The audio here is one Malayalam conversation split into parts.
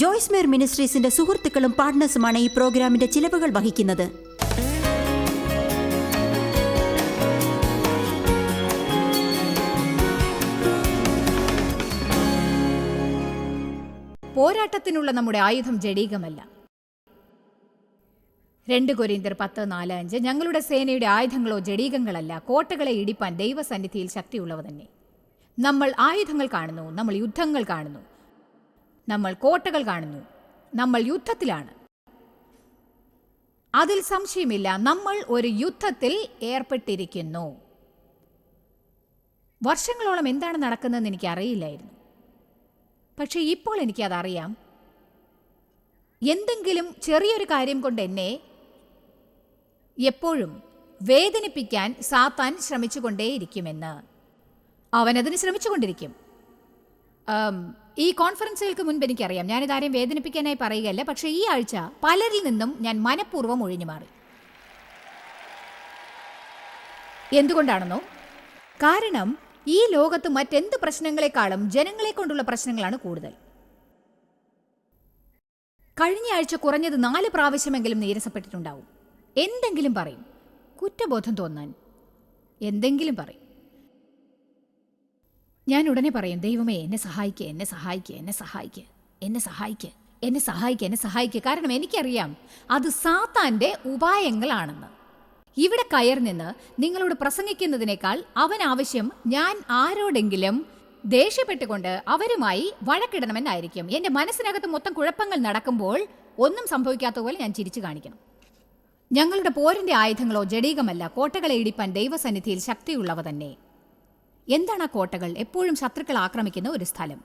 ജോയ്സ് മേർ മിനിസ്ട്രീസിന്റെ സുഹൃത്തുക്കളും പാർട്ട്നേഴ്സുമാണ് ഈ പ്രോഗ്രാമിന്റെ ചിലവുകൾ വഹിക്കുന്നത്. പോരാട്ടത്തിനുള്ള നമ്മുടെ ആയുധം ജഡീകമല്ല. രണ്ട് കൊരിന്തർ പത്ത് നാല് അഞ്ച് ഞങ്ങളുടെ സേനയുടെ ആയുധങ്ങളോ ജഡീകങ്ങളല്ല കോട്ടകളെ ഇടിപ്പാൻ ദൈവസന്നിധിയിൽ ശക്തിയുള്ളവ തന്നെ. നമ്മൾ ആയുധങ്ങൾ കാണുന്നു നമ്മൾ യുദ്ധങ്ങൾ കാണുന്നു. നമ്മൾ കോട്ടകൾ കാണുന്നു. നമ്മൾ യുദ്ധത്തിലാണ്. അതിൽ സംശയമില്ല. നമ്മൾ ഒരു യുദ്ധത്തിൽ ഏർപ്പെട്ടിരിക്കുന്നു. വർഷങ്ങളോളം എന്താണ് നടക്കുന്നതെന്ന് എനിക്ക് അറിയില്ലായിരുന്നു. പക്ഷേ ഇപ്പോൾ എനിക്കതറിയാം. എന്തെങ്കിലും ചെറിയൊരു കാര്യം കൊണ്ട് എന്നെ എപ്പോഴും വേദനിപ്പിക്കാൻ സാത്താൻ ശ്രമിച്ചുകൊണ്ടേയിരിക്കുമെന്ന്. അവനതിന് ശ്രമിച്ചുകൊണ്ടിരിക്കും. ഈ കോൺഫറൻസുകൾക്ക് മുൻപ് എനിക്കറിയാം. ഞാനിതാരെയും വേദനിപ്പിക്കാനായി പറയുകയല്ല. പക്ഷേ ഈ ആഴ്ച പലരിൽ നിന്നും ഞാൻ മനഃപൂർവം ഒഴിഞ്ഞു മാറി. എന്തുകൊണ്ടാണെന്നോ? കാരണം ഈ ലോകത്ത് മറ്റെന്ത് പ്രശ്നങ്ങളെക്കാളും ജനങ്ങളെ കൊണ്ടുള്ള പ്രശ്നങ്ങളാണ് കൂടുതൽ. കഴിഞ്ഞ ആഴ്ച കുറഞ്ഞത് നാല് പ്രാവശ്യമെങ്കിലും നീരസപ്പെട്ടിട്ടുണ്ടാവും. എന്തെങ്കിലും പറയും. കുറ്റബോധം തോന്നാൻ. എന്തെങ്കിലും പറയും. ഞാൻ ഉടനെ പറയും ദൈവമേ എന്നെ സഹായിക്കുക എന്നെ സഹായിക്കുക എന്നെ സഹായിക്കുക എന്നെ സഹായിക്കുക എന്നെ സഹായിക്കുക എന്നെ സഹായിക്കുക കാരണം എനിക്കറിയാം അത് സാത്താന്റെ ഉപായങ്ങളാണെന്ന്. ഇവിടെ കയർ നിന്ന് നിങ്ങളോട് പ്രസംഗിക്കുന്നതിനേക്കാൾ അവൻ ആവശ്യം ഞാൻ ആരോടെങ്കിലും ദേഷ്യപ്പെട്ടുകൊണ്ട് അവരുമായി വഴക്കിടണമെന്നായിരിക്കും. എന്റെ മനസ്സിനകത്ത് മൊത്തം കുഴപ്പങ്ങൾ നടക്കുമ്പോൾ ഒന്നും സംഭവിക്കാത്ത പോലെ ഞാൻ ചിരിച്ചു കാണിക്കണം. ഞങ്ങളുടെ പോരിന്റെ ആയുധങ്ങളോ ജഡീകമല്ല കോട്ടകളെ ഇടിപ്പാൻ ദൈവസന്നിധിയിൽ ശക്തിയുള്ളവ തന്നെ. എന്താണ് ആ കോട്ടകൾ? എപ്പോഴും ശത്രുക്കൾ ആക്രമിക്കുന്ന ഒരു സ്ഥലം.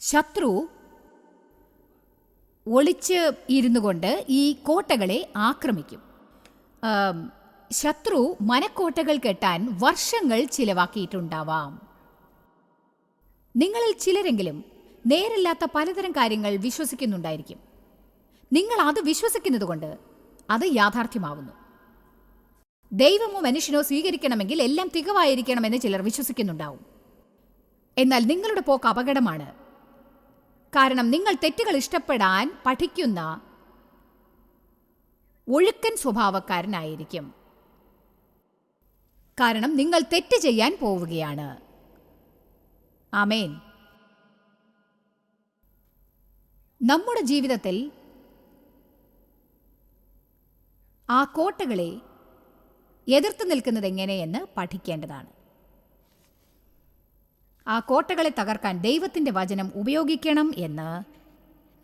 ശത്രു ഒളിച്ച് ഇരുന്നു കൊണ്ട് ഈ കോട്ടകളെ ആക്രമിക്കും. ശത്രു മനക്കോട്ടകൾ കെട്ടാൻ വർഷങ്ങൾ ചിലവാക്കിയിട്ടുണ്ടാവാം. നിങ്ങളിൽ ചിലരെങ്കിലും നേരില്ലാത്ത പലതരം കാര്യങ്ങൾ വിശ്വസിക്കുന്നുണ്ടായിരിക്കും. നിങ്ങൾ അത് വിശ്വസിക്കുന്നത് കൊണ്ട് അത് യാഥാർത്ഥ്യമാവുന്നു. ദൈവമോ മനുഷ്യനോ സ്വീകരിക്കണമെങ്കിൽ എല്ലാം തികവായിരിക്കണമെന്ന് ചിലർ വിശ്വസിക്കുന്നുണ്ടാവും. എന്നാൽ നിങ്ങളുടെ പോക്ക് അപകടമാണ്. കാരണം നിങ്ങൾ തെറ്റുകൾ ഇഷ്ടപ്പെടാൻ പഠിക്കുന്ന ഒഴുക്കൻ സ്വഭാവക്കാരനായിരിക്കും. കാരണം നിങ്ങൾ തെറ്റ് ചെയ്യാൻ പോവുകയാണ്. ആമേൻ. നമ്മുടെ ജീവിതത്തിൽ ആ കോട്ടകളെ എതിർത്ത് നിൽക്കുന്നത് എങ്ങനെയെന്ന് പഠിക്കേണ്ടതാണ്. ആ കോട്ടകളെ തകർക്കാൻ ദൈവത്തിന്റെ വചനം ഉപയോഗിക്കണം എന്ന്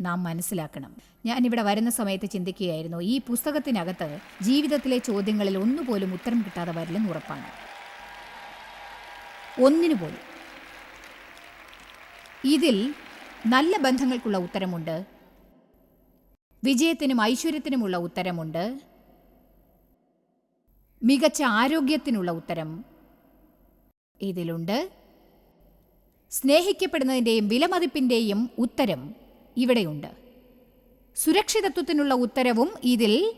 നാം മനസ്സിലാക്കണം. ഞാനിവിടെ വരുന്ന സമയത്ത് ചിന്തിക്കുകയായിരുന്നു ഈ പുസ്തകത്തിനകത്ത് ജീവിതത്തിലെ ചോദ്യങ്ങളിൽ ഒന്നുപോലും ഉത്തരം കിട്ടാതെ വരില്ലെന്ന് ഉറപ്പാണ്. ഒന്നിനു പോലും. ഇതിൽ നല്ല ബന്ധങ്ങൾക്കുള്ള ഉത്തരമുണ്ട് വിജയത്തിനും ഐശ്വര്യത്തിനുമുള്ള ഉത്തരമുണ്ട് മികച്ച ആരോഗ്യത്തിനുള്ള ഉത്തരം ഇതിലുണ്ട്. സ്നേഹിക്കപ്പെടുന്നതിന്റെയും വിലമതിപ്പിന്റെയും ഉത്തരം ഇവിടെയുണ്ട്. സുരക്ഷിതത്വത്തിനുള്ള ഉത്തരവും ഇതിൽ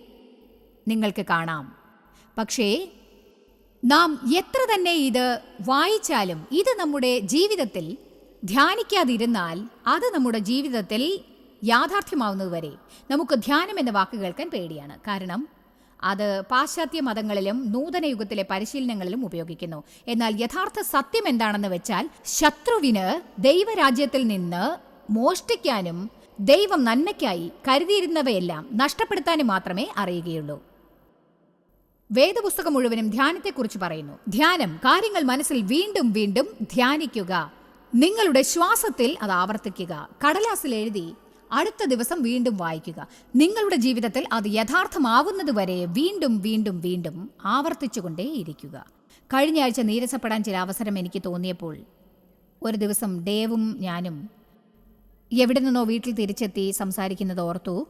നിങ്ങൾക്ക് കാണാം. പക്ഷേ നാം എത്ര തന്നെ ഇത് വായിച്ചാലും ഇത് നമ്മുടെ ജീവിതത്തിൽ ധ്യാനിക്കാതിരുന്നാൽ അത് നമ്മുടെ ജീവിതത്തിൽ യാഥാർത്ഥ്യമാവുന്നതുവരെ നമുക്ക് ധ്യാനം എന്ന വാക്ക് കേൾക്കാൻ പേടിയാണ്. കാരണം അത് പാശ്ചാത്യ മതങ്ങളിലും നൂതന യുഗത്തിലെ പരിശീലനങ്ങളിലും ഉപയോഗിക്കുന്നു. എന്നാൽ യഥാർത്ഥ സത്യം എന്താണെന്ന് വെച്ചാൽ ശത്രുവിന് ദൈവരാജ്യത്തിൽ നിന്ന് മോഷ്ടിക്കാനും ദൈവം നന്മയ്ക്കായി കരുതിയിരുന്നവയെല്ലാം നഷ്ടപ്പെടുത്താനും മാത്രമേ അറിയുകയുള്ളൂ. വേദപുസ്തകം മുഴുവനും ധ്യാനത്തെക്കുറിച്ച് പറയുന്നു. ധ്യാനം കാര്യങ്ങൾ മനസ്സിൽ വീണ്ടും വീണ്ടും ധ്യാനിക്കുക. നിങ്ങളുടെ ശ്വാസത്തിൽ അത് ആവർത്തിക്കുക. കടലാസിൽ എഴുതി അടുത്ത ദിവസം വീണ്ടും വായിക്കുക. നിങ്ങളുടെ ജീവിതത്തിൽ അത് യഥാർത്ഥമാകുന്നതുവരെ വീണ്ടും വീണ്ടും വീണ്ടും ആവർത്തിച്ചുകൊണ്ടേയിരിക്കുക. കഴിഞ്ഞ ആഴ്ച നീരസപ്പെടാൻ ചില അവസരം എനിക്ക് തോന്നിയപ്പോൾ ഒരു ദിവസം ഡേവും ഞാനും എവിടെ നിന്നോ വീട്ടിൽ തിരിച്ചെത്തി സംസാരിക്കുന്നത് ഓർത്തു.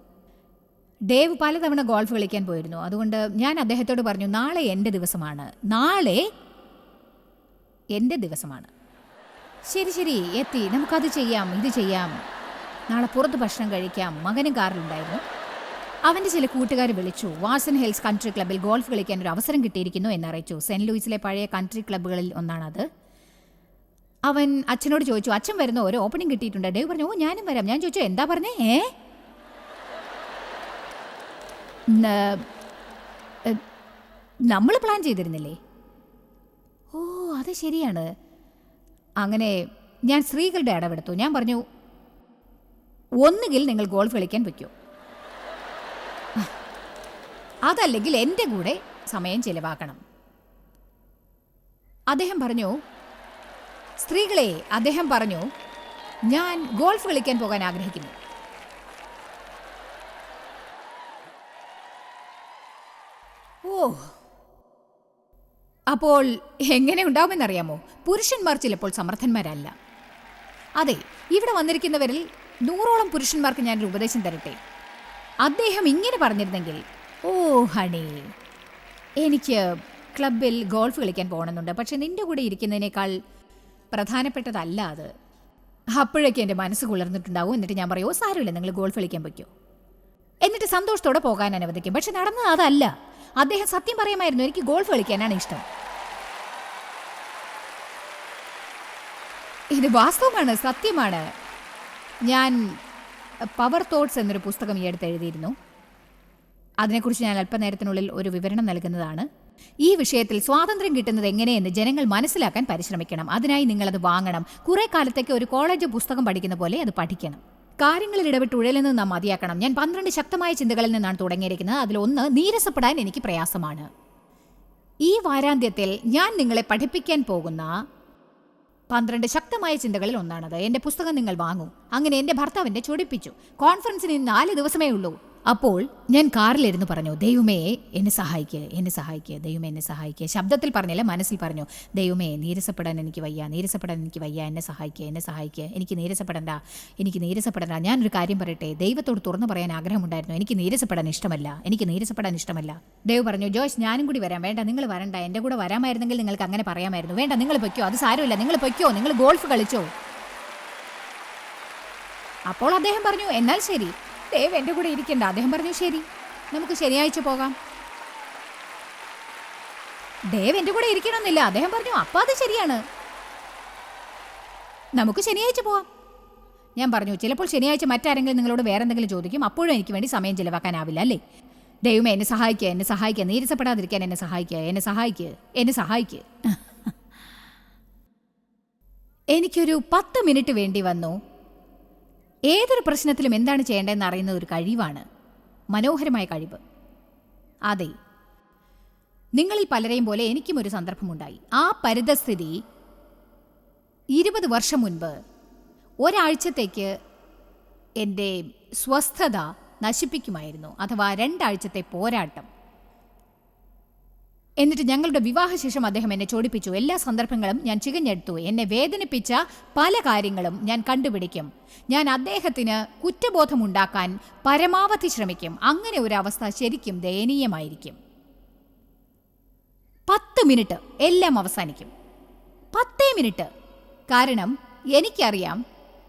ഡേവ് പലതവണ ഗോൾഫ് കളിക്കാൻ പോയിരുന്നു. അതുകൊണ്ട് ഞാൻ അദ്ദേഹത്തോട് പറഞ്ഞു നാളെ എന്റെ ദിവസമാണ്. നാളെ എന്റെ ദിവസമാണ്. ശരി ശരി. എത്തി. നമുക്കത് ചെയ്യാം. ഇത് ചെയ്യാം. നാളെ പുറത്ത് ഭക്ഷണം കഴിക്കാം മകനും കാറിലുണ്ടായിരുന്നു. അവന്റെ ചില കൂട്ടുകാർ വിളിച്ചു വാസൻ ഹിൽസ് കൺട്രി ക്ലബ്ബിൽ ഗോൾഫ് കളിക്കാൻ ഒരു അവസരം കിട്ടിയിരിക്കുന്നു എന്നറിയിച്ചു സെന്റ് ലൂയിസിലെ പഴയ കൺട്രി ക്ലബ്ബുകളിൽ ഒന്നാണത്. അവൻ അച്ഛനോട് ചോദിച്ചു അച്ഛൻ വരുന്ന ഒരു ഓപ്പണിംഗ് കിട്ടിയിട്ടുണ്ട്. ഡേവ് പറഞ്ഞു ഓ ഞാനും വരാം. ഞാൻ ചോദിച്ചു എന്താ പറഞ്ഞേ? ഏ? നമ്മൾ പ്ലാൻ ചെയ്തിരുന്നില്ലേ? ഓ അത് ശരിയാണ്. അങ്ങനെ ഞാൻ സ്ത്രീകളുടെ ഇടപെടുത്തു ഞാൻ പറഞ്ഞു ഒന്നുകിൽ നിങ്ങൾ ഗോൾഫ് കളിക്കാൻ വയ്ക്കൂ. അതല്ലെങ്കിൽ എന്റെ കൂടെ സമയം ചിലവാക്കണം. അദ്ദേഹം പറഞ്ഞു സ്ത്രീകളെ അദ്ദേഹം പറഞ്ഞു ഞാൻ ഗോൾഫ് കളിക്കാൻ പോകാൻ ആഗ്രഹിക്കുന്നു. ഓ അപ്പോൾ എങ്ങനെ ഉണ്ടാവുമെന്നറിയാമോ? പുരുഷന്മാർ ചിലപ്പോൾ സമർത്ഥന്മാരല്ല. അതെ ഇവിടെ വന്നിരിക്കുന്നവരിൽ നൂറോളം പുരുഷന്മാർക്ക് ഞാനൊരു ഉപദേശം തരട്ടെ? അദ്ദേഹം ഇങ്ങനെ പറഞ്ഞിരുന്നെങ്കിൽ ഓ ഹണി എനിക്ക് ക്ലബിൽ ഗോൾഫ് കളിക്കാൻ പോകണമെന്നുണ്ട്. പക്ഷെ നിന്റെ കൂടെ ഇരിക്കുന്നതിനേക്കാൾ പ്രധാനപ്പെട്ടതല്ല അത്. അപ്പോഴേക്കും എന്റെ മനസ്സ് കുളിർന്നിട്ടുണ്ടാവും. എന്നിട്ട് ഞാൻ പറയുമോ "ഓ, സാരമില്ല നിങ്ങൾ ഗോൾഫ് കളിക്കാൻ പറ്റുമോ എന്നിട്ട് സന്തോഷത്തോടെ പോകാൻ അനുവദിക്കും. പക്ഷെ നടന്നത് അതല്ല. അദ്ദേഹം സത്യം പറയുമായിരുന്നു എനിക്ക് ഗോൾഫ് കളിക്കാനാണ് ഇഷ്ടം. ഇത് വാസ്തവമാണ് സത്യമാണ്. ഞാൻ പവർ തോട്ട്സ് എന്നൊരു പുസ്തകം ഈ അടുത്ത് എഴുതിയിരുന്നു. അതിനെക്കുറിച്ച് ഞാൻ അല്പനേരത്തിനുള്ളിൽ ഒരു വിവരണം നൽകുന്നതാണ്. ഈ വിഷയത്തിൽ സ്വാതന്ത്ര്യം കിട്ടുന്നത് എങ്ങനെയെന്ന് ജനങ്ങൾ മനസ്സിലാക്കാൻ പരിശ്രമിക്കണം. അതിനായി നിങ്ങളത് വാങ്ങണം. കുറെ കാലത്തേക്ക് ഒരു കോളേജ് പുസ്തകം പഠിക്കുന്ന പോലെ അത് പഠിക്കണം. കാര്യങ്ങളിൽ ഇടപെട്ട് ഉഴലെന്ന് നാം മതിയാക്കണം. ഞാൻ പന്ത്രണ്ട് ശക്തമായ ചിന്തകളിൽ നിന്നാണ് തുടങ്ങിയിരിക്കുന്നത്. അതിലൊന്ന് നീരസപ്പെടാൻ എനിക്ക് പ്രയാസമാണ്. ഈ വാരാന്ത്യത്തിൽ ഞാൻ നിങ്ങളെ പഠിപ്പിക്കാൻ പോകുന്ന പന്ത്രണ്ട് ശക്തമായ ചിന്തകളിൽ ഒന്നാണത്. എന്റെ പുസ്തകം നിങ്ങൾ വാങ്ങൂ. അങ്ങനെ എന്റെ ഭർത്താവിന്റെ ചൊടിപ്പിച്ചു. കോൺഫറൻസിന് നാല് ദിവസമേ ഉള്ളൂ. അപ്പോൾ ഞാൻ കാറിലിരുന്ന് പറഞ്ഞു ദൈവമേ എന്നെ സഹായിക്കുക എന്നെ സഹായിക്കുക ദൈവമേ എന്നെ സഹായിക്കുക ശബ്ദത്തിൽ പറഞ്ഞില്ല മനസ്സിൽ പറഞ്ഞു ദൈവമേ നീരസപ്പെടാൻ എനിക്ക് വയ്യ നീരസപ്പെടാൻ എനിക്ക് വയ്യ എന്നെ സഹായിക്കുക എന്നെ സഹായിക്കുക എനിക്ക് നീരസപ്പെടണ്ട എനിക്ക് നീരസപ്പെടണ്ട. ഞാനൊരു കാര്യം പറയട്ടെ ദൈവത്തോട് തുറന്നു പറയാൻ ആഗ്രഹമുണ്ടായിരുന്നു എനിക്ക് നീരസപ്പെടാൻ ഇഷ്ടമല്ല എനിക്ക് നീരസപ്പെടാൻ ഇഷ്ടമല്ല. ദൈവ് പറഞ്ഞു ജോയ്സ് ഞാനും കൂടി വരാം വേണ്ട നിങ്ങൾ വരണ്ട എന്റെ കൂടെ വരാമായിരുന്നെങ്കിൽ നിങ്ങൾക്ക് അങ്ങനെ പറയാമായിരുന്നു വേണ്ട നിങ്ങൾ പൊയ്ക്കോ അത് സാരമില്ല നിങ്ങൾ പൊയ്ക്കോ നിങ്ങൾ ഗോൾഫ് കളിച്ചോ. അപ്പോൾ അദ്ദേഹം പറഞ്ഞു എന്നാൽ ശരി. ദേവ് എന്റെ കൂടെ ഇരിക്കണ്ട. അദ്ദേഹം പറഞ്ഞു ശരി നമുക്ക് ശനിയാഴ്ച പോകാം. ദേവ് എന്റെ കൂടെ ഇരിക്കണമെന്നില്ല. അദ്ദേഹം പറഞ്ഞു അപ്പം അത് ശരിയാണ്. നമുക്ക് ശനിയാഴ്ച പോവാം. ഞാൻ പറഞ്ഞു ചിലപ്പോൾ ശനിയാഴ്ച മറ്റാരെങ്കിലും നിങ്ങളോട് വേറെ എന്തെങ്കിലും ചോദിക്കും അപ്പോഴും എനിക്ക് വേണ്ടി സമയം ചിലവാക്കാനാവില്ല അല്ലേ? ദൈവമേ എന്നെ സഹായിക്കുക എന്നെ സഹായിക്കുക നീരസപ്പെടാതിരിക്കാൻ എന്നെ സഹായിക്കുക എന്നെ സഹായിക്കുക എന്നെ സഹായിക്കുക എനിക്കൊരു പത്ത് മിനിറ്റ് വേണ്ടി വന്നു. ഏതൊരു പ്രശ്നത്തിലും എന്താണ് ചെയ്യേണ്ടതെന്ന് അറിയുന്ന ഒരു കഴിവാണ്. മനോഹരമായ കഴിവ്. അതെ. നിങ്ങളിൽ പലരെയും പോലെ എനിക്കും ഒരു സന്ദർഭമുണ്ടായി. ആ പരിതസ്ഥിതി ഇരുപത് വർഷം മുൻപ് ഒരാഴ്ചത്തേക്ക് എന്റെ സ്വസ്ഥത നശിപ്പിക്കുമായിരുന്നു. അഥവാ രണ്ടാഴ്ചത്തെ പോരാട്ടം. എന്നിട്ട് ഞങ്ങളുടെ വിവാഹശേഷം അദ്ദേഹം എന്നെ ചോടിപ്പിച്ചു. എല്ലാ സന്ദർഭങ്ങളും ഞാൻ ചികഞ്ഞെടുത്തു. എന്നെ വേദനിപ്പിച്ച പല കാര്യങ്ങളും ഞാൻ കണ്ടുപിടിക്കും. ഞാൻ അദ്ദേഹത്തിന് കുറ്റബോധമുണ്ടാക്കാൻ പരമാവധി ശ്രമിക്കും. അങ്ങനെ ഒരു അവസ്ഥ ശരിക്കും ദയനീയമായിരിക്കും. പത്ത് മിനിറ്റ് എല്ലാം അവസാനിക്കും. പത്തേ മിനിറ്റ്. കാരണം എനിക്കറിയാം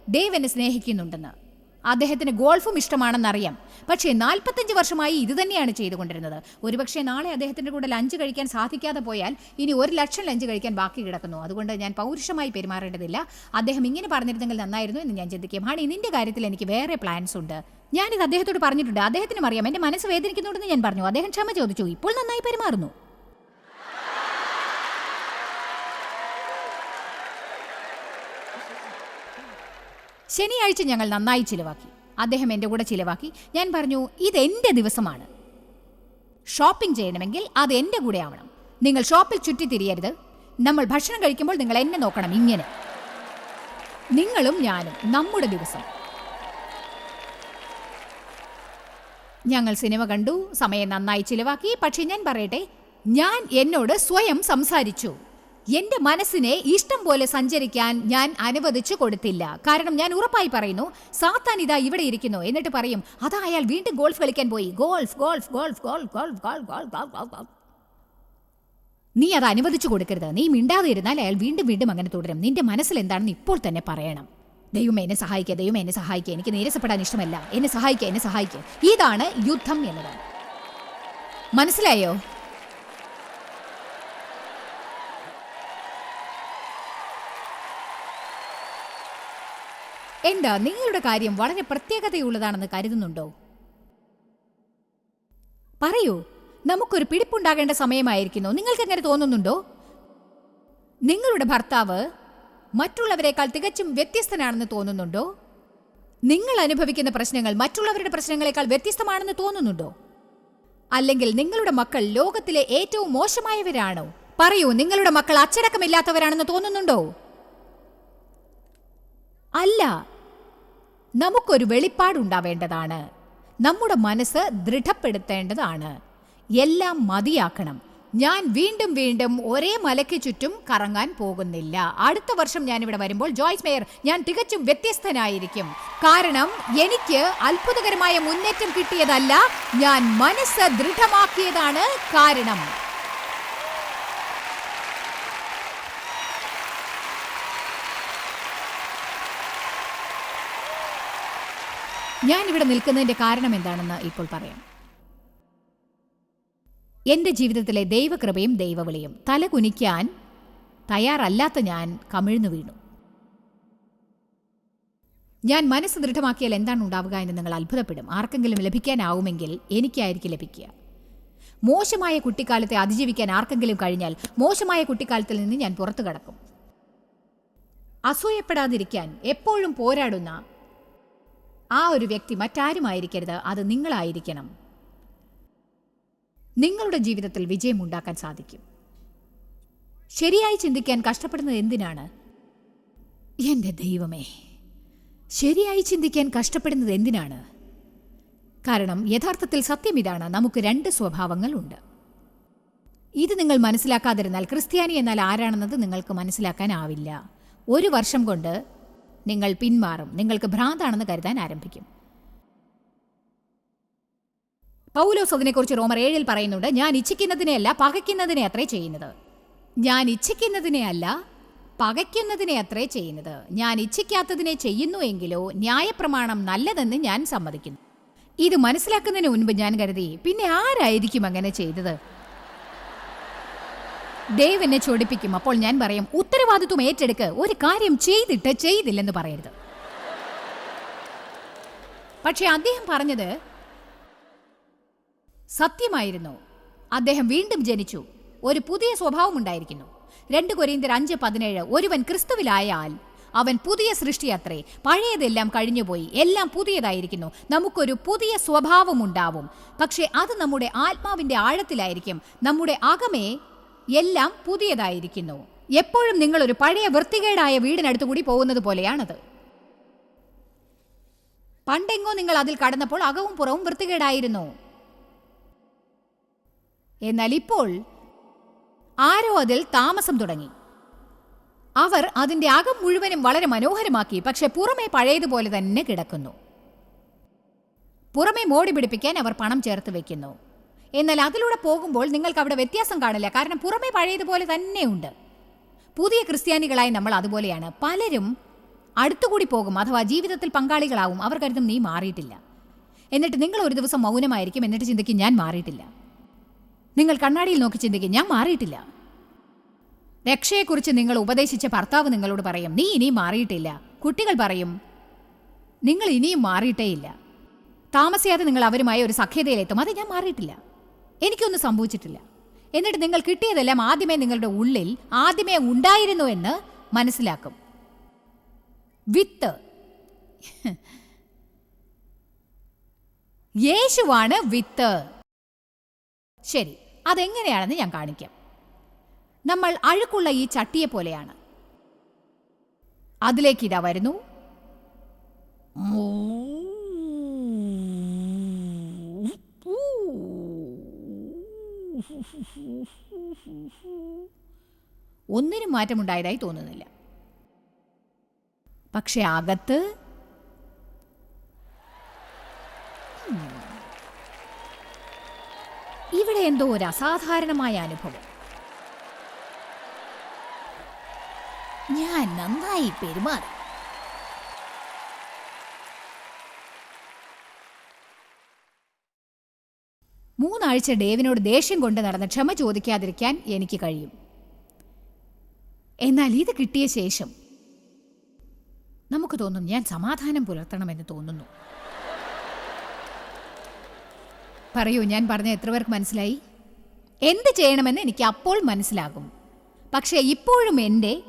ദേവ് എന്നെ സ്നേഹിക്കുന്നുണ്ടെന്ന്. അദ്ദേഹത്തിന് ഗോൾഫും ഇഷ്ടമാണെന്നറിയാം. പക്ഷേ നാൽപ്പത്തഞ്ച് വർഷമായി ഇത് തന്നെയാണ് ചെയ്തുകൊണ്ടിരുന്നത്. ഒരുപക്ഷെ നാളെ അദ്ദേഹത്തിന്റെ കൂടെ ലഞ്ച് കഴിക്കാൻ സാധിക്കാതെ പോയാൽ ഇനി ഒരു ലക്ഷം ലഞ്ച് കഴിക്കാൻ ബാക്കി കിടക്കുന്നു. അതുകൊണ്ട് ഞാൻ പൗരുഷമായി പെരുമാറേണ്ടതില്ല. അദ്ദേഹം ഇങ്ങനെ പറഞ്ഞിരുന്നെങ്കിൽ നന്നായിരുന്നു എന്ന് ഞാൻ ചിന്തിക്കും. ഹണി നിന്റെ കാര്യത്തിൽ എനിക്ക് വേറെ പ്ലാൻസ് ഉണ്ട്. ഞാനിത് അദ്ദേഹത്തോട് പറഞ്ഞിട്ടുണ്ട്. അദ്ദേഹത്തിനും അറിയാം. എന്റെ മനസ്സ് വേദനിക്കുന്നുണ്ടെന്ന് ഞാൻ പറഞ്ഞു. അദ്ദേഹം ക്ഷമ ചോദിച്ചു. ഇപ്പോൾ നന്നായി പെരുമാറുന്നു. ശനിയാഴ്ച ഞങ്ങൾ നന്നായി ചിലവാക്കി. അദ്ദേഹം എന്റെ കൂടെ ചിലവാക്കി. ഞാൻ പറഞ്ഞു ഇതെന്റെ ദിവസമാണ്. ഷോപ്പിംഗ് ചെയ്യണമെങ്കിൽ അത് എന്റെ കൂടെ ആവണം. നിങ്ങൾ ഷോപ്പിൽ ചുറ്റി ചുറ്റിത്തിരിയരുത് നമ്മൾ ഭക്ഷണം കഴിക്കുമ്പോൾ നിങ്ങൾ എന്നെ നോക്കണം ഇങ്ങനെ. നിങ്ങളും ഞാനും നമ്മുടെ ദിവസം. ഞങ്ങൾ സിനിമ കണ്ടു സമയം നന്നായി ചിലവാക്കി. പക്ഷെ ഞാൻ പറയട്ടെ ഞാൻ എന്നോട് സ്വയം സംസാരിച്ചു. എന്റെ മനസ്സിനെ ഇഷ്ടം പോലെ സഞ്ചരിക്കാൻ ഞാൻ അനുവദിച്ചു കൊടുത്തില്ല. കാരണം ഞാൻ ഉറപ്പായി പറയുന്നു സാത്താൻ ഇതാ ഇവിടെ ഇരിക്കുന്നു. എന്നിട്ട് പറയും അതാ അയാൾ വീണ്ടും ഗോൾഫ് കളിക്കാൻ പോയി. Golf golf golf golf golf golf golf golf golf നീ അത് അനുവദിച്ചു കൊടുക്കരുത്. നീ മിണ്ടാതെ ഇരുന്നാൽ അയാൾ വീണ്ടും വീണ്ടും അങ്ങനെ തുടരും. നിന്റെ മനസ്സിൽ എന്താണെന്ന് ഇപ്പോൾ തന്നെ പറയണം. ദൈവം എന്നെ സഹായിക്കുക ദൈവം എന്നെ സഹായിക്കുക എനിക്ക് നീരസപ്പെടാൻ ഇഷ്ടമല്ല. എന്നെ സഹായിക്കുക എന്നെ സഹായിക്കുക ഇതാണ് യുദ്ധം എന്നത്. മനസ്സിലായോ? എന്താ നിങ്ങളുടെ കാര്യം വളരെ പ്രത്യേകതയുള്ളതാണെന്ന് കരുതുന്നുണ്ടോ? പറയൂ. നമുക്കൊരു പിടിപ്പുണ്ടാകേണ്ട സമയമായിരിക്കുന്നു. നിങ്ങൾക്ക് എങ്ങനെ തോന്നുന്നുണ്ടോ? നിങ്ങളുടെ ഭർത്താവ് മറ്റുള്ളവരെക്കാൾ തികച്ചും വ്യത്യസ്തനാണെന്ന് തോന്നുന്നുണ്ടോ? നിങ്ങൾ അനുഭവിക്കുന്ന പ്രശ്നങ്ങൾ മറ്റുള്ളവരുടെ പ്രശ്നങ്ങളെക്കാൾ വ്യത്യസ്തമാണെന്ന് തോന്നുന്നുണ്ടോ? അല്ലെങ്കിൽ നിങ്ങളുടെ മക്കൾ ലോകത്തിലെ ഏറ്റവും മോശമായവരാണോ? പറയൂ നിങ്ങളുടെ മക്കൾ അച്ചടക്കമില്ലാത്തവരാണെന്ന് തോന്നുന്നുണ്ടോ? അല്ല. നമുക്കൊരു വെളിപ്പാടുണ്ടാവേണ്ടതാണ്. നമ്മുടെ മനസ്സ് ദൃഢപ്പെടുത്തേണ്ടതാണ്. എല്ലാം മതിയാക്കണം. ഞാൻ വീണ്ടും വീണ്ടും ഒരേ മലയ്ക്ക് ചുറ്റും കറങ്ങാൻ പോകുന്നില്ല. അടുത്ത വർഷം ഞാൻ ഇവിടെ വരുമ്പോൾ ജോയ്സ് മേയർ ഞാൻ തികച്ചും വ്യത്യസ്തനായിരിക്കും. കാരണം എനിക്ക് അത്ഭുതകരമായ മുന്നേറ്റം കിട്ടിയതല്ല ഞാൻ മനസ്സ് ദൃഢമാക്കിയതാണ് കാരണം. ഞാൻ ഇവിടെ നിൽക്കുന്നതിന്റെ കാരണം എന്താണെന്ന് ഇപ്പോൾ പറയാം. എന്റെ ജീവിതത്തിലെ ദൈവകൃപയും ദൈവവിളിയും തല കുനിക്കാൻ തയ്യാറല്ലാത്ത ഞാൻ കമിഴ്ന്നു വീണു. ഞാൻ മനസ്സ് ദൃഢമാക്കിയാൽ എന്താണ് ഉണ്ടാവുക എന്ന് നിങ്ങൾ അത്ഭുതപ്പെടും. ആർക്കെങ്കിലും ലഭിക്കാനാവുമെങ്കിൽ എനിക്കായിരിക്കും ലഭിക്കുക. മോശമായ കുട്ടിക്കാലത്തെ അതിജീവിക്കാൻ ആർക്കെങ്കിലും കഴിഞ്ഞാൽ മോശമായ കുട്ടിക്കാലത്തിൽ നിന്ന് ഞാൻ പുറത്തു കടക്കും. അസൂയപ്പെടാതിരിക്കാൻ എപ്പോഴും പോരാടുന്ന ആ ഒരു വ്യക്തി മറ്റാരുമായിരിക്കരുത്. അത് നിങ്ങളായിരിക്കണം. നിങ്ങളുടെ ജീവിതത്തിൽ വിജയമുണ്ടാക്കാൻ സാധിക്കും. ശരിയായി ചിന്തിക്കാൻ കഷ്ടപ്പെടുന്നത് എന്തിനാണ്? എന്റെ ദൈവമേ ശരിയായി ചിന്തിക്കാൻ കഷ്ടപ്പെടുന്നത് എന്തിനാണ്? കാരണം യഥാർത്ഥത്തിൽ സത്യം ഇതാണ്. നമുക്ക് രണ്ട് സ്വഭാവങ്ങളുണ്ട്. ഇത് നിങ്ങൾ മനസ്സിലാക്കാതിരുന്നാൽ ക്രിസ്ത്യാനി എന്നാൽ ആരാണെന്നത് നിങ്ങൾക്ക് മനസ്സിലാക്കാനാവില്ല. ഒരു വർഷം കൊണ്ട് നിങ്ങൾ പിന്മാറും. നിങ്ങൾക്ക് ഭ്രാന്താണെന്ന് കരുതാൻ ആരംഭിക്കും. പൗലോസ് അതിനെക്കുറിച്ച് റോമർ ഏഴിൽ പറയുന്നുണ്ട് ഞാൻ ഇച്ഛിക്കുന്നതിനെയല്ല പകയ്ക്കുന്നതിനെ അത്രേ ചെയ്യുന്നത്. ഞാൻ ഇച്ഛിക്കുന്നതിനെയല്ല പകയ്ക്കുന്നതിനെ അത്രേ ചെയ്യുന്നത്. ഞാൻ ഇച്ഛിക്കാത്തതിനെ ചെയ്യുന്നു എങ്കിലോ ന്യായപ്രമാണം നല്ലതെന്ന് ഞാൻ സമ്മതിക്കുന്നു. ഇത് മനസ്സിലാക്കുന്നതിന് മുൻപ് ഞാൻ കരുതി പിന്നെ ആരായിരിക്കും അങ്ങനെ ചെയ്തത്? ദേവ് എന്നെ ചൊടിപ്പിക്കും. അപ്പോൾ ഞാൻ പറയും ഉത്തരവാദിത്വം ഏറ്റെടുക്ക്. ഒരു കാര്യം ചെയ്തിട്ട് ചെയ്തില്ലെന്ന് പറയരുത്. പക്ഷെ അദ്ദേഹം പറഞ്ഞത് സത്യമായിരുന്നു. അദ്ദേഹം വീണ്ടും ജനിച്ചു. ഒരു പുതിയ സ്വഭാവം ഉണ്ടായിരിക്കുന്നു രണ്ട് കൊരീന്തർ അഞ്ച് പതിനേഴ്. ഒരുവൻ ക്രിസ്തുവിലായാൽ അവൻ പുതിയ സൃഷ്ടി അത്രേ. പഴയതെല്ലാം കഴിഞ്ഞുപോയി. എല്ലാം പുതിയതായിരിക്കുന്നു. നമുക്കൊരു പുതിയ സ്വഭാവം ഉണ്ടാവും പക്ഷേ അത് നമ്മുടെ ആത്മാവിന്റെ ആഴത്തിലായിരിക്കും. നമ്മുടെ അകമേ എല്ലാം പുതിയതായിരിക്കുന്നു. എപ്പോഴും നിങ്ങൾ ഒരു പഴയ വൃത്തികേടായ വീടിനടുത്തു കൂടി പോകുന്നത് പോലെയാണത്. പണ്ടെങ്ങോ നിങ്ങൾ അതിൽ കടന്നപ്പോൾ അകവും പുറവും വൃത്തികേടായിരുന്നു. എന്നാൽ ഇപ്പോൾ ആരോ അതിൽ താമസം തുടങ്ങി. അവർ അതിന്റെ അകം മുഴുവനും വളരെ മനോഹരമാക്കി പക്ഷെ പുറമേ പഴയതുപോലെ തന്നെ കിടക്കുന്നു. പുറമേ മോടി പിടിപ്പിക്കാൻ അവർ പണം ചേർത്ത് വെക്കുന്നു. എന്നാൽ അതിലൂടെ പോകുമ്പോൾ നിങ്ങൾക്ക് അവിടെ വ്യത്യാസം കാണില്ല. കാരണം പുറമേ പഴയതുപോലെ തന്നെയുണ്ട്. പുതിയ ക്രിസ്ത്യാനികളായി നമ്മൾ അതുപോലെയാണ്. പലരും അടുത്തുകൂടി പോകും അഥവാ ജീവിതത്തിൽ പങ്കാളികളാവും. അവർ കരുതും നീ മാറിയിട്ടില്ല. എന്നിട്ട് നിങ്ങൾ ഒരു ദിവസം മൗനമായിരിക്കും. എന്നിട്ട് ചിന്തിക്കും ഞാൻ മാറിയിട്ടില്ല. നിങ്ങൾ കണ്ണാടിയിൽ നോക്കി ചിന്തിക്കും ഞാൻ മാറിയിട്ടില്ല. രക്ഷയെക്കുറിച്ച് നിങ്ങൾ ഉപദേശിച്ച ഭർത്താവ് നിങ്ങളോട് പറയും നീ ഇനിയും മാറിയിട്ടില്ല. കുട്ടികൾ പറയും നിങ്ങൾ ഇനിയും മാറിയിട്ടേയില്ല. താമസിയാതെ നിങ്ങൾ അവരുമായി ഒരു സഖ്യതയിലെത്തും. അത് ഞാൻ മാറിയിട്ടില്ല. എനിക്കൊന്നും സംഭവിച്ചിട്ടില്ല. എന്നിട്ട് നിങ്ങൾ കിട്ടിയതെല്ലാം ആദ്യമേ നിങ്ങളുടെ ഉള്ളിൽ ആദ്യമേ ഉണ്ടായിരുന്നു എന്ന് മനസ്സിലാക്കും. വിത്ത്. യേശുവാണ് വിത്ത്. ശരി അതെങ്ങനെയാണെന്ന് ഞാൻ കാണിക്കാം. നമ്മൾ അഴുക്കുള്ള ഈ ചട്ടിയെ പോലെയാണ്. അതിലേക്ക് ഇതാ വരുന്നു. ഒന്നിനും മാറ്റമുണ്ടായതായി തോന്നുന്നില്ല. പക്ഷെ അകത്ത് ഇവിടെ എന്തോ ഒരു അസാധാരണമായ അനുഭവം. ഞാൻ നന്നായി പെരുമാറി. മൂന്നാഴ്ച ഡേവിനോട് ദേഷ്യം കൊണ്ട് നടന്ന ക്ഷമ ചോദിക്കാതിരിക്കാൻ എനിക്ക് കഴിയും. എന്നാൽ ഇത് കിട്ടിയ ശേഷം നമുക്ക് തോന്നും ഞാൻ സമാധാനം പുലർത്തണമെന്ന് തോന്നുന്നു. പറയൂ ഞാൻ പറഞ്ഞ എത്ര പേർക്ക് മനസ്സിലായി? എന്ത് ചെയ്യണമെന്ന് എനിക്ക് അപ്പോൾ മനസ്സിലാകും. പക്ഷേ ഇപ്പോഴും എന്റെ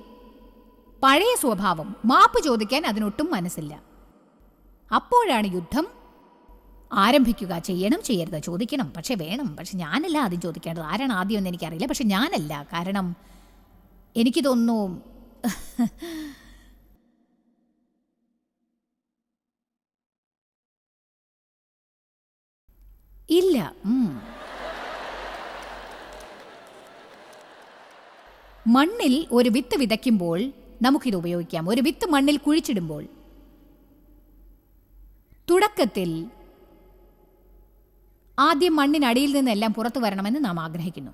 പഴയ സ്വഭാവം മാപ്പ് ചോദിക്കാൻ അതിനൊട്ടും മനസ്സില്ല. അപ്പോഴാണ് യുദ്ധം ആരംഭിക്കുക. ചെയ്യണം ചെയ്യരുത്. ചോദിക്കണം. പക്ഷേ വേണം. പക്ഷെ ഞാനല്ല ആദ്യം ചോദിക്കേണ്ടത്. ആരാണ് ആദ്യം എന്ന് എനിക്കറിയില്ല. പക്ഷെ ഞാനല്ല. കാരണം എനിക്ക് തോന്നുന്നു ഇല്ല. മണ്ണിൽ ഒരു വിത്ത് വിതയ്ക്കുമ്പോൾ നമുക്കിത് ഉപയോഗിക്കാം. ഒരു വിത്ത് മണ്ണിൽ കുഴിച്ചിടുമ്പോൾ. തുടക്കത്തിൽ ആദ്യം മണ്ണിനടിയിൽ നിന്നെല്ലാം പുറത്തു വരണമെന്ന് നാം ആഗ്രഹിക്കുന്നു.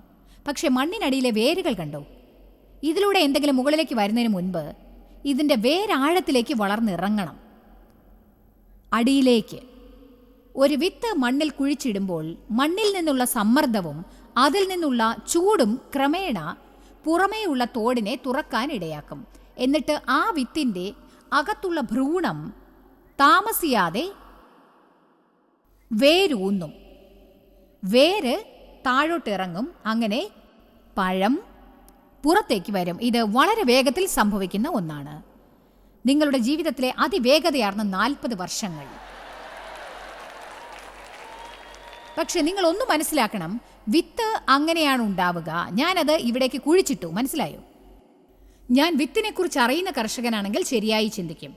പക്ഷേ മണ്ണിനടിയിലെ വേരുകൾ കണ്ടോ? ഇതിലൂടെ എന്തെങ്കിലും മുകളിലേക്ക് വരുന്നതിന് മുൻപ് ഇതിന്റെ വേരാഴത്തിലേക്ക് വളർന്നിറങ്ങണം. അടിയിലേക്ക്. ഒരു വിത്ത് മണ്ണിൽ കുഴിച്ചിടുമ്പോൾ മണ്ണിൽ നിന്നുള്ള സമ്മർദ്ദവും അതിൽ നിന്നുള്ള ചൂടും ക്രമേണ പുറമേയുള്ള തോടിനെ തുറക്കാൻ ഇടയാക്കും. എന്നിട്ട് ആ വിത്തിന്റെ അകത്തുള്ള ഭ്രൂണം താമസിയാതെ വേരൂന്നും. വേര് താഴോട്ടിറങ്ങും. അങ്ങനെ പഴം പുറത്തേക്ക് വരും. ഇത് വളരെ വേഗത്തിൽ സംഭവിക്കുന്ന ഒന്നാണ്. നിങ്ങളുടെ ജീവിതത്തിലെ അതിവേഗതയാർന്ന നാൽപ്പത് വർഷങ്ങൾ. പക്ഷെ നിങ്ങൾ ഒന്ന് മനസ്സിലാക്കണം വിത്ത് അങ്ങനെയാണ് ഉണ്ടാവുക. ഞാനത് ഇവിടേക്ക് കുഴിച്ചിട്ടു. മനസ്സിലായോ? ഞാൻ വിത്തിനെക്കുറിച്ച് അറിയുന്ന കർഷകനാണെങ്കിൽ ശരിയായി ചിന്തിക്കും.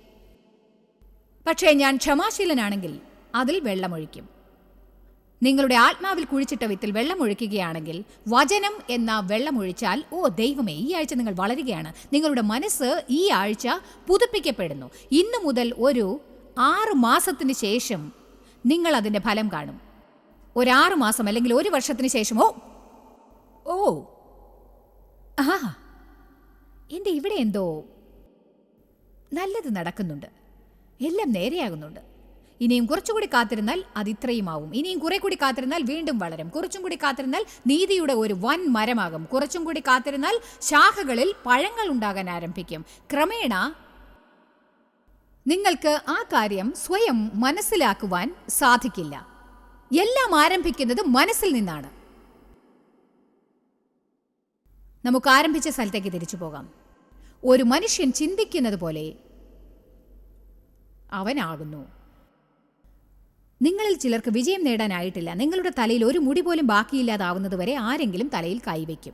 പക്ഷേ ഞാൻ ക്ഷമാശീലനാണെങ്കിൽ അതിൽ വെള്ളമൊഴിക്കും. നിങ്ങളുടെ ആത്മാവിൽ കുഴിച്ചിട്ട വിത്തിൽ വെള്ളമൊഴിക്കുകയാണെങ്കിൽ വചനം എന്ന വെള്ളമൊഴിച്ചാൽ ഓ ദൈവമേ ഈ ആഴ്ച നിങ്ങൾ വളരുകയാണ്. നിങ്ങളുടെ മനസ്സ് ഈ ആഴ്ച പുതുപ്പിക്കപ്പെടുന്നു. ഇന്നു മുതൽ ഒരു ആറ് മാസത്തിന് ശേഷം നിങ്ങൾ അതിന്റെ ഫലം കാണും. ഒരാറ് മാസം അല്ലെങ്കിൽ ഒരു വർഷത്തിന് ശേഷം ഓ ഓ ആ എന്റെ ഇവിടെ എന്തോ നല്ലത് നടക്കുന്നുണ്ട്. എല്ലാം നേരെയാകുന്നുണ്ട്. ഇനിയും കുറച്ചുകൂടി കാത്തിരുന്നാൽ അത് ഇത്രയുമാവും ഇനിയും കുറെ കൂടി കാത്തിരുന്നാൽ വീണ്ടും വളരും. കുറച്ചും കൂടി കാത്തിരുന്നാൽ നീതിയുടെ ഒരു വൻ മരമാകും. കുറച്ചും കൂടി കാത്തിരുന്നാൽ ശാഖകളിൽ പഴങ്ങൾ ഉണ്ടാകാൻ ആരംഭിക്കും. ക്രമേണ നിങ്ങൾക്ക് ആ കാര്യം സ്വയം മനസ്സിലാക്കുവാൻ സാധിക്കില്ല. എല്ലാം ആരംഭിക്കുന്നത് മനസ്സിൽ നിന്നാണ്. നമുക്ക് ആരംഭിച്ച സ്ഥലത്തേക്ക് തിരിച്ചു പോകാം. ഒരു മനുഷ്യൻ ചിന്തിക്കുന്നത് പോലെ അവനാകുന്നു. നിങ്ങളിൽ ചിലർക്ക് വിജയം നേടാനായിട്ടില്ല. നിങ്ങളുടെ തലയിൽ ഒരു മുടി പോലും ബാക്കിയില്ലാതാവുന്നതുവരെ ആരെങ്കിലും തലയിൽ കൈവയ്ക്കും.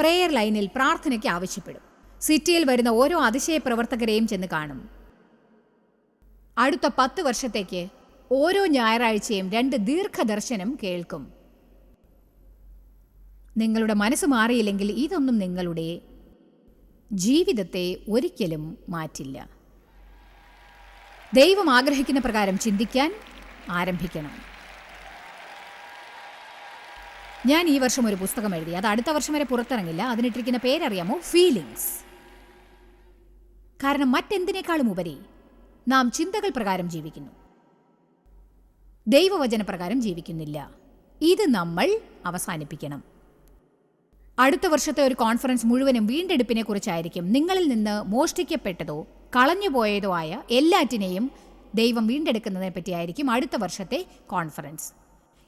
പ്രെയർ ലൈനിൽ പ്രാർത്ഥനയ്ക്ക് ആവശ്യപ്പെടും. സിറ്റിയിൽ വരുന്ന ഓരോ അതിശയ പ്രവർത്തകരെയും ചെന്ന് കാണും. അടുത്ത പത്ത് വർഷത്തേക്ക് ഓരോ ഞായറാഴ്ചയും രണ്ട് ദീർഘദർശനം കേൾക്കും. നിങ്ങളുടെ മനസ്സ് മാറിയില്ലെങ്കിൽ ഇതൊന്നും നിങ്ങളുടെ ജീവിതത്തെ ഒരിക്കലും മാറ്റില്ല. ദൈവം ആഗ്രഹിക്കുന്ന പ്രകാരം ചിന്തിക്കാൻ ആരംഭിക്കണം. ഞാൻ ഈ വർഷം ഒരു പുസ്തകം എഴുതി. അത് അടുത്ത വർഷം വരെ പുറത്തിറങ്ങില്ല. അതിനിട്ടിരിക്കുന്ന പേരറിയാമോ? ഫീലിങ്സ് കാരണം മറ്റെന്തിനേക്കാളും ഉപരി നാം ചിന്തകൾ പ്രകാരം ജീവിക്കുന്നു. ദൈവവചന പ്രകാരം ജീവിക്കുന്നില്ല. ഇത് നമ്മൾ അവസാനിപ്പിക്കണം. അടുത്ത വർഷത്തെ ഒരു കോൺഫറൻസ് മുഴുവനും വീണ്ടെടുപ്പിനെ കുറിച്ചായിരിക്കും. നിങ്ങളിൽ നിന്ന് മോഷ്ടിക്കപ്പെട്ടതോ കളഞ്ഞുപോയതോ ആയ എല്ലാറ്റിനെയും ദൈവം വീണ്ടെടുക്കുന്നതിനെ പറ്റിയായിരിക്കും അടുത്ത വർഷത്തെ കോൺഫറൻസ്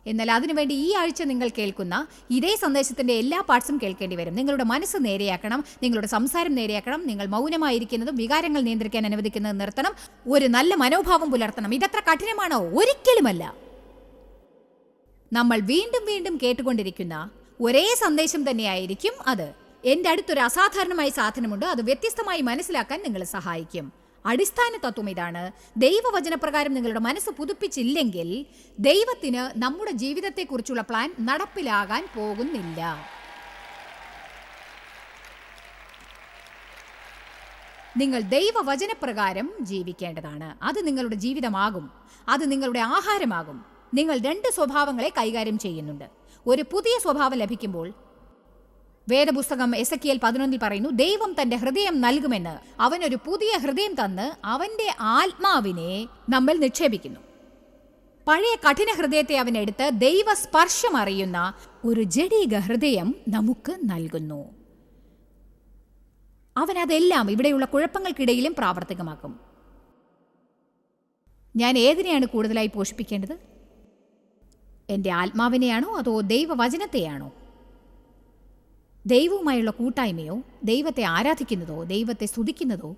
എന്നാൽ അതിനുവേണ്ടി ഈ ആഴ്ച നിങ്ങൾ കേൾക്കുന്ന ഇതേ സന്ദേശത്തിന്റെ എല്ലാ പാർട്സും കേൾക്കേണ്ടി വരും. നിങ്ങളുടെ മനസ്സ് നേരെയാക്കണം നിങ്ങളുടെ സംസാരം നേരെയാക്കണം നിങ്ങൾ മൗനമായിരിക്കുന്നതും വികാരങ്ങൾ നിയന്ത്രിക്കാൻ അനുവദിക്കുന്നത് നിർത്തണം ഒരു നല്ല മനോഭാവം പുലർത്തണം. ഇതത്ര കഠിനമാണോ? ഒരിക്കലുമല്ല. നമ്മൾ വീണ്ടും വീണ്ടും കേട്ടുകൊണ്ടിരിക്കുന്ന ഒരേ സന്ദേശം തന്നെയായിരിക്കും അത്. എന്റെ അടുത്തൊരു അസാധാരണമായ സാധനമുണ്ട്. അത് വ്യത്യസ്തമായി മനസ്സിലാക്കാൻ നിങ്ങളെ സഹായിക്കും. അടിസ്ഥാന തത്വം ഇതാണ്. ദൈവവചനപ്രകാരം നിങ്ങളുടെ മനസ്സ് പുതുപ്പിച്ചില്ലെങ്കിൽ ദൈവത്തിന് നമ്മുടെ ജീവിതത്തെക്കുറിച്ചുള്ള പ്ലാൻ നടപ്പിലാകാൻ പോകുന്നില്ല. നിങ്ങൾ ദൈവവചനപ്രകാരം ജീവിക്കേണ്ടതാണ്. അത് നിങ്ങളുടെ ജീവിതമാകും. അത് നിങ്ങളുടെ ആഹാരമാകും. നിങ്ങൾ രണ്ട് സ്വഭാവങ്ങളെ കൈകാര്യം ചെയ്യുന്നുണ്ട്. ഒരു പുതിയ സ്വഭാവം ലഭിക്കുമ്പോൾ വേദപുസ്തകം എസ് എൽ പതിനൊന്നിൽ പറയുന്നു ദൈവം തന്റെ ഹൃദയം നൽകുമെന്ന് അവനൊരു പുതിയ ഹൃദയം തന്ന് അവന്റെ ആത്മാവിനെ നമ്മൾ നിക്ഷേപിക്കുന്നു. പഴയ കഠിന ഹൃദയത്തെ അവൻ എടുത്ത് ദൈവസ്പർശം അറിയുന്ന ഒരു ജഡീക ഹൃദയം നമുക്ക് നൽകുന്നു. അവൻ അതെല്ലാം ഇവിടെയുള്ള കുഴപ്പങ്ങൾക്കിടയിലും പ്രാവർത്തികമാക്കും. ഞാൻ ഏതിനെയാണ് കൂടുതലായി പോഷിപ്പിക്കേണ്ടത്? എന്റെ ആത്മാവിനെയാണോ അതോ ദൈവവചനത്തെയാണോ? ദൈവവുമായുള്ള കൂട്ടായ്മയോ ദൈവത്തെ ആരാധിക്കുന്നതോ ദൈവത്തെ സ്തുതിക്കുന്നതോ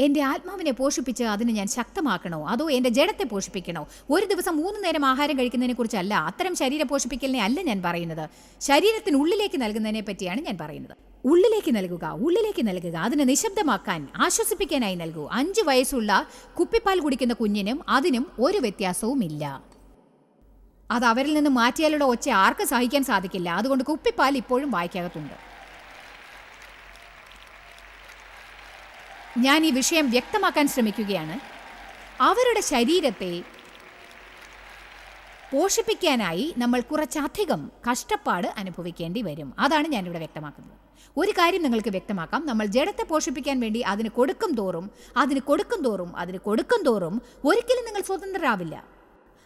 എന്റെ ആത്മാവിനെ പോഷിപ്പിച്ച് അതിനെ ഞാൻ ശക്തമാക്കണോ? അതോ എന്റെ ജഡത്തെ പോഷിപ്പിക്കണോ? ഒരു ദിവസം മൂന്ന് നേരം ആഹാരം കഴിക്കുന്നതിനെ കുറിച്ചല്ല അത്തരം ശരീര പോഷിപ്പിക്കലിനെ അല്ല ഞാൻ പറയുന്നത്. ശരീരത്തിനുള്ളിലേക്ക് നൽകുന്നതിനെ പറ്റിയാണ് ഞാൻ പറയുന്നത്. ഉള്ളിലേക്ക് നൽകുക ഉള്ളിലേക്ക് നൽകുക അതിനെ നിശബ്ദമാക്കാൻ ആശ്വസിപ്പിക്കാനായി നൽകൂ. അഞ്ച് വയസ്സുള്ള കുപ്പിപ്പാൽ കുടിക്കുന്ന കുഞ്ഞിനും അതിനും ഒരു വ്യത്യാസവുമില്ല. അത് അവരിൽ നിന്ന് മാറ്റിയാലുള്ള ഒച്ച ആർക്കും സഹിക്കാൻ സാധിക്കില്ല. അതുകൊണ്ട് കുപ്പിപ്പാൽ ഇപ്പോഴും വായിക്കകത്തുണ്ട്. ഞാൻ ഈ വിഷയം വ്യക്തമാക്കാൻ ശ്രമിക്കുകയാണ്. അവരുടെ ശരീരത്തെ പോഷിപ്പിക്കാനായി നമ്മൾ കുറച്ചധികം കഷ്ടപ്പാട് അനുഭവിക്കേണ്ടി വരും. അതാണ് ഞാനിവിടെ വ്യക്തമാക്കുന്നത്. ഒരു കാര്യം നിങ്ങൾക്ക് വ്യക്തമാക്കാം. നമ്മൾ ജഡത്തെ പോഷിപ്പിക്കാൻ വേണ്ടി അതിന് കൊടുക്കും തോറും അതിന് കൊടുക്കും തോറും അതിന് കൊടുക്കും തോറും ഒരിക്കലും നിങ്ങൾ സ്വതന്ത്രരാവില്ല.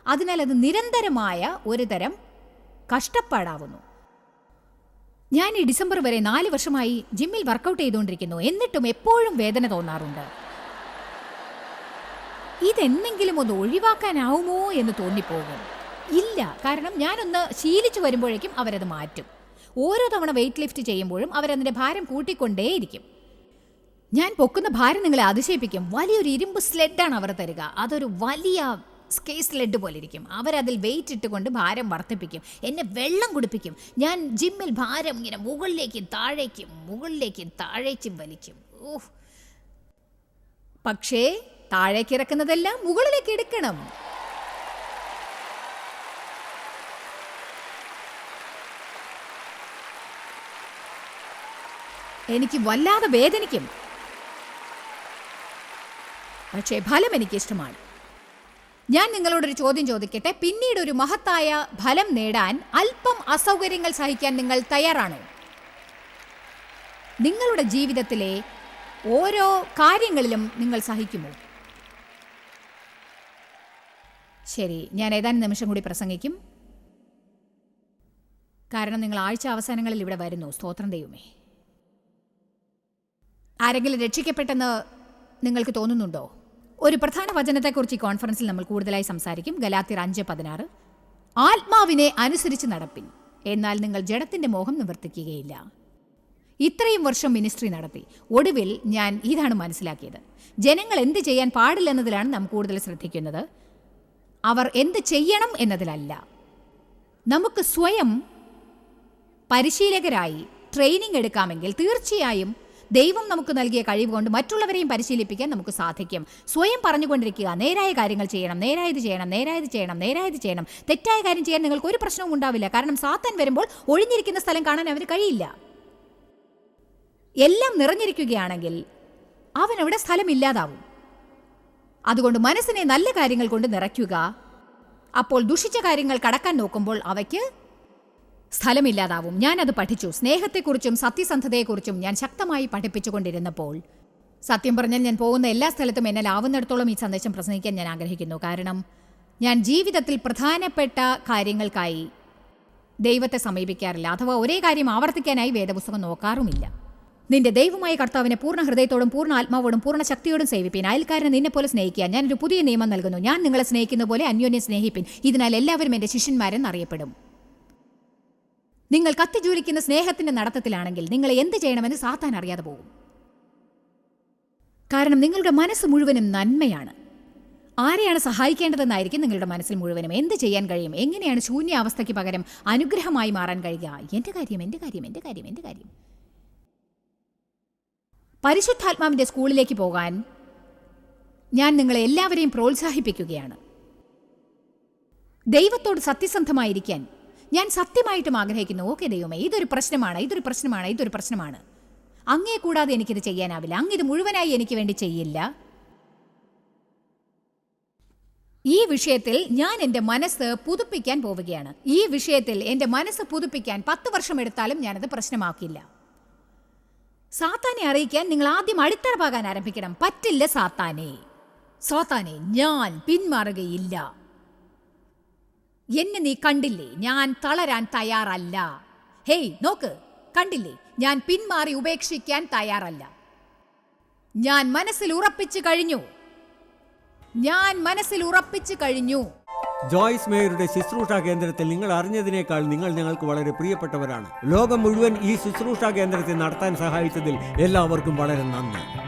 അതിനാൽ അത് നിരന്തരമായ ഒരു തരം കഷ്ടപ്പാടാവുന്നു. ഞാൻ ഈ ഡിസംബർ വരെ നാല് വർഷമായി ജിമ്മിൽ വർക്കൗട്ട് ചെയ്തുകൊണ്ടിരിക്കുന്നു. എന്നിട്ടും എപ്പോഴും വേദന തോന്നാറുണ്ട്. ഇതെന്തെങ്കിലും ഒന്ന് ഒഴിവാക്കാനാവുമോ എന്ന് തോന്നിപ്പോകും. ഇല്ല കാരണം ഞാനൊന്ന് ശീലിച്ചു വരുമ്പോഴേക്കും അവരത് മാറ്റും. ഓരോ തവണ വെയിറ്റ് ലിഫ്റ്റ് ചെയ്യുമ്പോഴും അവരതിന്റെ ഭാരം കൂട്ടിക്കൊണ്ടേയിരിക്കും. ഞാൻ പൊക്കുന്ന ഭാരം നിങ്ങളെ അതിശയിപ്പിക്കും. വലിയൊരു ഇരുമ്പ് സ്ലെഡാണ് അവർ തരിക. അതൊരു വലിയ സ്കേസ് ലെഡ് പോലെ ഇരിക്കും. അവരതിൽ വെയിറ്റ് ഇട്ടുകൊണ്ട് ഭാരം വർദ്ധിപ്പിക്കും. എന്നെ വെള്ളം കുടിപ്പിക്കും. ഞാൻ ജിമ്മിൽ ഭാരം ഇങ്ങനെ മുകളിലേക്കും താഴേക്കും മുകളിലേക്കും താഴേക്കും വലിക്കും. ഓഹ്. പക്ഷേ താഴേക്ക് ഇറക്കുന്നതെല്ലാം മുകളിലേക്ക് എടുക്കണം. എനിക്ക് വല്ലാതെ വേദനിക്കും. പക്ഷേ ഫലം എനിക്ക് ഇഷ്ടമാണ് ഞാൻ നിങ്ങളോടൊരു ചോദ്യം ചോദിക്കട്ടെ? പിന്നീട് ഒരു മഹത്തായ ഫലം നേടാൻ അല്പം അസൗകര്യങ്ങൾ സഹിക്കാൻ നിങ്ങൾ തയ്യാറാണോ? നിങ്ങളുടെ ജീവിതത്തിലെ ഓരോ കാര്യങ്ങളിലും നിങ്ങൾ സഹിക്കുമോ? ശരി ഞാൻ ഏതാനും നിമിഷം കൂടി പ്രസംഗിക്കും. കാരണം നിങ്ങൾ ആഴ്ച അവസാനങ്ങളിൽ ഇവിടെ വരുന്നു. സ്തോത്രം ദൈവമേ. ആരെങ്കിലും രക്ഷിക്കപ്പെട്ടെന്ന് നിങ്ങൾക്ക് തോന്നുന്നുണ്ടോ? ഒരു പ്രധാന വചനത്തെക്കുറിച്ച് ഈ കോൺഫറൻസിൽ നമ്മൾ കൂടുതലായി സംസാരിക്കും. ഗലാത്തിർ അഞ്ച് പതിനാറ്. ആത്മാവിനെ അനുസരിച്ച് നടപ്പിൻ. എന്നാൽ നിങ്ങൾ ജഡത്തിന്റെ മോഹം നിവർത്തിക്കുകയില്ല. ഇത്രയും വർഷം മിനിസ്ട്രി നടത്തി. ഒടുവിൽ ഞാൻ ഇതാണ് മനസ്സിലാക്കിയത്. ജനങ്ങൾ എന്ത് ചെയ്യാൻ പാടില്ലെന്നതിലാണ് നാം കൂടുതൽ ശ്രദ്ധിക്കുന്നത്. അവർ എന്ത് ചെയ്യണം എന്നതിലല്ല. നമുക്ക് സ്വയം പരിശീലകരായി ട്രെയിനിങ് എടുക്കാമെങ്കിൽ തീർച്ചയായും ദൈവം നമുക്ക് നൽകിയ കഴിവ് കൊണ്ട് മറ്റുള്ളവരെയും പരിശീലിപ്പിക്കാൻ നമുക്ക് സാധിക്കും. സ്വയം പറഞ്ഞുകൊണ്ടിരിക്കുക നേരായ കാര്യങ്ങൾ ചെയ്യണം നേരായത് ചെയ്യണം നേരായത് ചെയ്യണം നേരായത് ചെയ്യണം. തെറ്റായ കാര്യം ചെയ്യാൻ നിങ്ങൾക്ക് ഒരു പ്രശ്നവും ഉണ്ടാവില്ല. കാരണം സാത്താൻ വരുമ്പോൾ ഒഴിഞ്ഞിരിക്കുന്ന സ്ഥലം കാണാൻ അവന് കഴിയില്ല. എല്ലാം നിറഞ്ഞിരിക്കുകയാണെങ്കിൽ അവൻ അവിടെ സ്ഥലമില്ലാതാവും അതുകൊണ്ട് മനസ്സിനെ നല്ല കാര്യങ്ങൾ കൊണ്ട് നിറയ്ക്കുക. അപ്പോൾ ദുഷിച്ച കാര്യങ്ങൾ കടക്കാൻ നോക്കുമ്പോൾ അവയ്ക്ക് സ്ഥലമില്ലാതാവും. ഞാനത് പഠിച്ചു. സ്നേഹത്തെക്കുറിച്ചും സത്യസന്ധതയെക്കുറിച്ചും ഞാൻ ശക്തമായി പഠിപ്പിച്ചുകൊണ്ടിരുന്നപ്പോൾ സത്യം പറഞ്ഞാൽ ഞാൻ പോകുന്ന എല്ലാ സ്ഥലത്തും എന്നെ ലാവുന്നിടത്തോളം ഈ സന്ദേശം പ്രസംഗിക്കാൻ ഞാൻ ആഗ്രഹിക്കുന്നു. കാരണം ഞാൻ ജീവിതത്തിൽ പ്രധാനപ്പെട്ട കാര്യങ്ങൾക്കായി ദൈവത്തെ സമീപിക്കാറില്ല. അഥവാ ഒരേ കാര്യം ആവർത്തിക്കാനായി വേദപുസ്തകം നോക്കാറുമില്ല. നിന്റെ ദൈവമായ കർത്താവിനെ പൂർണ ഹൃദയത്തോടും പൂർണ ആത്മാവോടും പൂർണ ശക്തിയോടും സേവിപ്പിൻ. അയൽക്കാരനെ നിന്നെ പോലെ സ്നേഹിക്കുക. ഞാനൊരു പുതിയ നിയമം നൽകുന്നു. ഞാൻ നിങ്ങളെ സ്നേഹിക്കുന്ന പോലെ അന്യോന്യം സ്നേഹിപ്പിൻ. ഇതിനാൽ എല്ലാവരും എന്റെ ശിഷ്യന്മാരെന്ന് അറിയപ്പെടും നിങ്ങൾ കത്തിജൂലിക്കുന്ന സ്നേഹത്തിന്റെ നടത്തത്തിലാണെങ്കിൽ നിങ്ങൾ എന്ത് ചെയ്യണമെന്ന് സാത്താൻ അറിയാതെ പോകും. കാരണം നിങ്ങളുടെ മനസ്സ് മുഴുവനും നന്മയാണ്. ആരെയാണ് സഹായിക്കേണ്ടതെന്നായിരിക്കും നിങ്ങളുടെ മനസ്സിൽ മുഴുവനും. എന്ത് ചെയ്യാൻ കഴിയും? എങ്ങനെയാണ് ശൂന്യാവസ്ഥയ്ക്ക് പകരം അനുഗ്രഹമായി മാറാൻ കഴിയുക? എന്റെ കാര്യം എന്റെ കാര്യം എന്റെ കാര്യം എന്റെ കാര്യം. പരിശുദ്ധാത്മാവിന്റെ സ്കൂളിലേക്ക് പോകാൻ ഞാൻ നിങ്ങളെ എല്ലാവരെയും പ്രോത്സാഹിപ്പിക്കുകയാണ്. ദൈവത്തോട് സത്യസന്ധമായിരിക്കാൻ ഞാൻ സത്യമായിട്ടും ആഗ്രഹിക്കുന്നു. ഓക്കെ ദൈവമേ ഇതൊരു പ്രശ്നമാണ് ഇതൊരു പ്രശ്നമാണ് ഇതൊരു പ്രശ്നമാണ്. അങ്ങേ കൂടാതെ എനിക്കിത് ചെയ്യാനാവില്ല. അങ്ങ് ഇത് മുഴുവനായി എനിക്ക് വേണ്ടി ചെയ്യില്ല. ഈ വിഷയത്തിൽ ഞാൻ എന്റെ മനസ്സ് പുതുപ്പിക്കാൻ പോവുകയാണ്. ഈ വിഷയത്തിൽ എന്റെ മനസ്സ് പുതുപ്പിക്കാൻ പത്ത് വർഷം എടുത്താലും ഞാനത് പ്രശ്നമാക്കില്ല. സാത്താനെ അറിയിക്കാൻ നിങ്ങൾ ആദ്യം അടിത്തറ പാകാൻ ആരംഭിക്കണം. പറ്റില്ല സാത്താനെ. സാത്താനെ ഞാൻ പിന്മാറുകയില്ല. എന്നെ നീ കണ്ടില്ലേ? ഞാൻ തളരാൻ തയ്യാറല്ല. ഹേയ് നോക്ക് കണ്ടില്ലേ? ഞാൻ പിന്മാറി ഉപേക്ഷിക്കാൻ തയ്യാറല്ല. ഞാൻ മനസ്സിൽ ഉറപ്പിച്ചു കഴിഞ്ഞു. ഞാൻ മനസ്സിൽ ഉറപ്പിച്ചു കഴിഞ്ഞു. ജോയ്സ് മേയറുടെ ശുശ്രൂഷ കേന്ദ്രത്തിൽ നിങ്ങൾ അറിഞ്ഞതിനേക്കാൾ നിങ്ങൾ ഞങ്ങൾക്ക് വളരെ പ്രിയപ്പെട്ടവരാണ്. ലോകം മുഴുവൻ ഈ ശുശ്രൂഷ കേന്ദ്രത്തെ നടത്താൻ സഹായിച്ചതിൽ എല്ലാവർക്കും വളരെ നന്ദി.